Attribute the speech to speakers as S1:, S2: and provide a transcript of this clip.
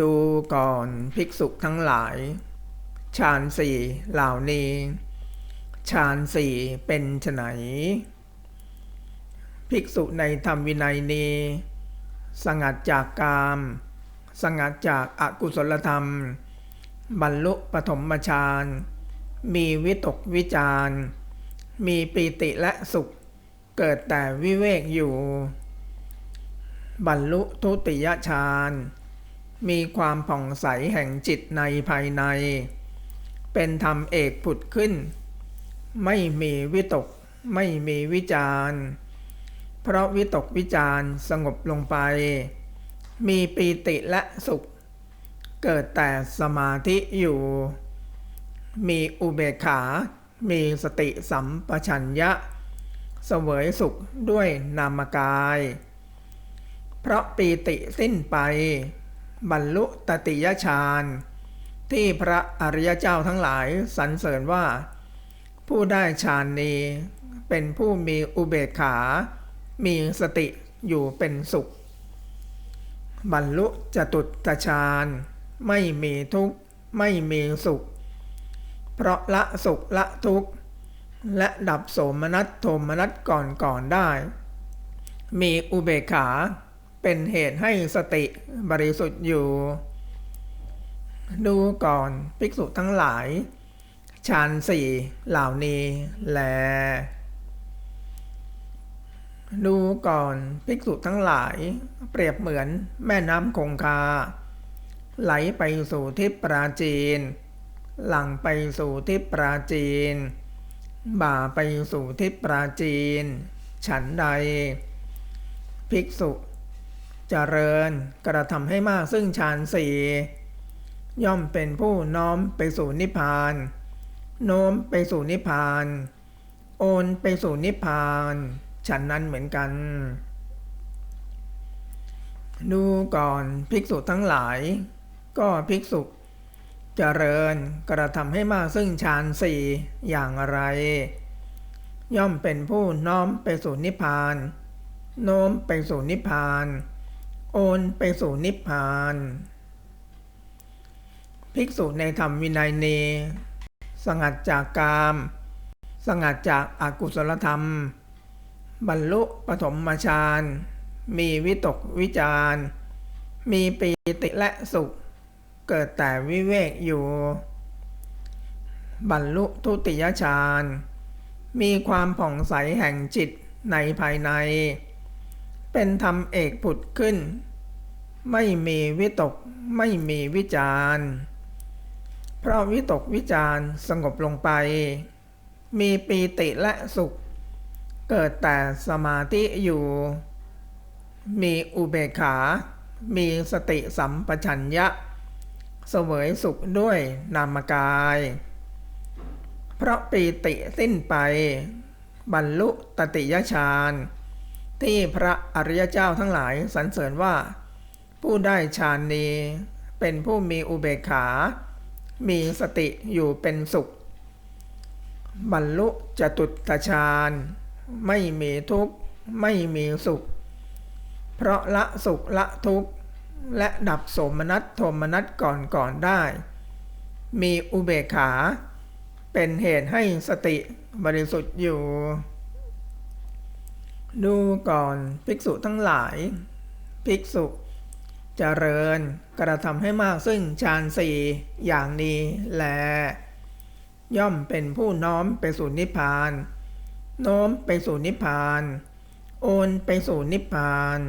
S1: ดูก่อนภิกษุทั้งหลาย ฌานสี่เหล่านี้ฌานสี่เป็นไนภิกษุในธรรมวินัยนี้ สงัดจากกาม สงัดจากอากุศลธรรม บรรลุปฐมฌาน มีวิตกวิจารมีปีติและสุข เกิดแต่วิเวกอยู่ บรรลุทุติยฌาน มีความผ่องใสแห่งจิตในภายใน เป็นธรรมเอกผุดขึ้น ไม่มีวิตก ไม่มีวิจารเพราะวิตกวิจารสงบลงไป มีปีติและสุข เกิดแต่สมาธิอยู่ มีอุเบกขา มีสติสัมปชัญญะเสวยสุขด้วยนามกาย เพราะปีติสิ้นไป บรรลุตติยฌานที่พระอริยเจ้าทั้งหลายสรรเสริญว่า ผู้ได้ฌานนี้เป็นผู้มีอุเบกขา มีสติอยู่เป็นสุข บรรลุจตุตฌานไม่มีทุกข์ไม่มีสุข เพราะละสุขละทุกข์ และดับโสมนัสโทมนัสก่อนก่อนได้ มีอุเบกขา เป็นเหตุให้สติบริสุทธิ์อยู่ ดูก่อนภิกษุทั้งหลายฌานสี่เหล่านี้แล ดูก่อนภิกษุทั้งหลาย เปรียบเหมือนแม่น้ำคงคา ไหลไปสู่ทิศปราจีน หลังไปสู่ทิศปราจีน บ่าไปสู่ทิศปราจีน ฉันใด ภิกษุ เจริญกระทำให้มากซึ่งฌานสี่ย่อมเป็นผู้น้อมไปสู่นิพพาน โน้มไปสู่นิพพาน โอนไปสู่นิพพานฉันนั้นเหมือนกัน ดูก่อนภิกษุทั้งหลาย ก็ภิกษุเจริญกระทำให้มากซึ่งฌานสี่อย่างไร ย่อมเป็นผู้น้อมไปสู่นิพพาน โน้มไปสู่นิพพาน โอนไปสู่นิพพาน ภิกษุในธรรมวินัยเน สงัดจากกาม สงัดจากอากุศลธรรม บรรลุปฐมฌาน มีวิตกวิจาร มีปีติและสุข เกิดแต่วิเวกอยู่ บรรลุทุติยฌาน มีความผ่องใสแห่งจิตในภายใน เป็นธรรมเอกผุดขึ้น ไม่มีวิตกไม่มีวิจารเพราะวิตกวิจารสงบลงไป มีปีติและสุข เกิดแต่สมาธิอยู่ มีอุเบกขา มีสติสัมปชัญญะ เสวยสุขด้วยนามกาย เพราะปีติสิ้นไป บรรลุตติยฌาน ที่พระอริยเจ้าทั้งหลายสรรเสริญว่า ผู้ได้ฌานนี้ เป็นผู้มีอุเบกขา มีสติอยู่เป็นสุข บรรลุจตุตฌานไม่มีทุกข์ไม่มีสุข เพราะละสุขละทุกข์ และดับสมนัสโทมนัสก่อนก่อนได้ มีอุเบกขา เป็นเหตุให้สติบริสุทธิ์อยู่ ดูก่อนภิกษุทั้งหลาย ภิกษุเจริญกระทำให้มากซึ่งฌานสี่อย่างนี้แล ย่อมเป็นผู้น้อมไปสู่นิพพาน โน้มไปสู่นิพพาน โอนไปสู่นิพพาน